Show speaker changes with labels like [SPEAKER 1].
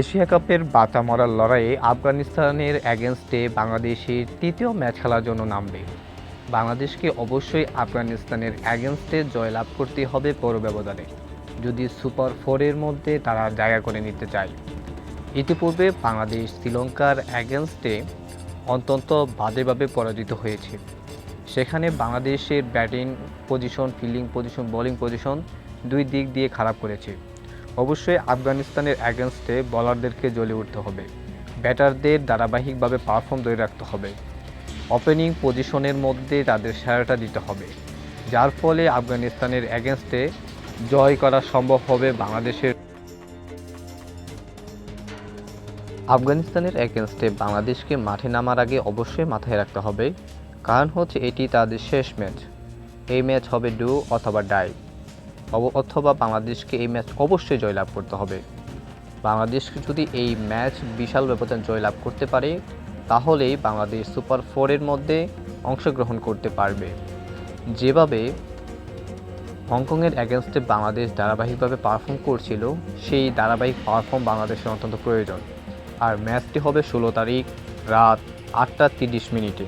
[SPEAKER 1] Asia কাপের বাঁচা মরার লড়াইয়ে আফগানিস্তানের অ্যাগেনস্টে বাংলাদেশের তৃতীয় ম্যাচ খেলার জন্য নামবে। বাংলাদেশকে অবশ্যই আফগানিস্তানের অ্যাগেনস্টে জয়লাভ করতে হবে বড় ব্যবধানে, যদি সুপার ফোরের মধ্যে তারা জায়গা করে নিতে চায়। ইতিপূর্বে বাংলাদেশ শ্রীলঙ্কার অ্যাগেনস্টে অত্যন্ত বাজেভাবে পরাজিত হয়েছে। সেখানে বাংলাদেশের batting position fielding position bowling position দুই দিক দিয়ে খারাপ করেছে। অবশ্যই আফগানিস্তানের অ্যাগেনস্টে বলারদেরকে জ্বলে উঠতে হবে। ব্যাটারদের ধারাবাহিকভাবে পারফর্ম ধরে রাখতে হবে। ওপেনিং পজিশনের মধ্যে তাদের সেরাটা দিতে হবে। যার ফলে আফগানিস্তানের অ্যাগেনস্টে জয় করা সম্ভব হবে বাংলাদেশের আফগানিস্তানের অ্যাগেনস্টে বাংলাদেশকে মাঠে নামার আগে অবশ্যই মাথায় রাখতে হবে। কারণ হচ্ছে এটি তাদের শেষ ম্যাচ এই ম্যাচ হবে ডু অথবা ডাই অব- অথবা বাংলাদেশকে এই ম্যাচ অবশ্যই জয়লাভ করতে হবে। বাংলাদেশকে যদি এই ম্যাচ বিশাল ব্যবধান জয়লাভ করতে পারে তাহলেই বাংলাদেশ সুপার ফোরের মধ্যে অংশগ্রহণ করতে পারবে। যেভাবে হংকংয়ের অ্যাগেনস্টে বাংলাদেশ ধারাবাহিকভাবে পারফর্ম করছিল, সেই ধারাবাহিক পারফর্ম বাংলাদেশের অত্যন্ত প্রয়োজন। আর ম্যাচটি হবে ষোলো তারিখ রাত আটটা তিরিশ মিনিটে।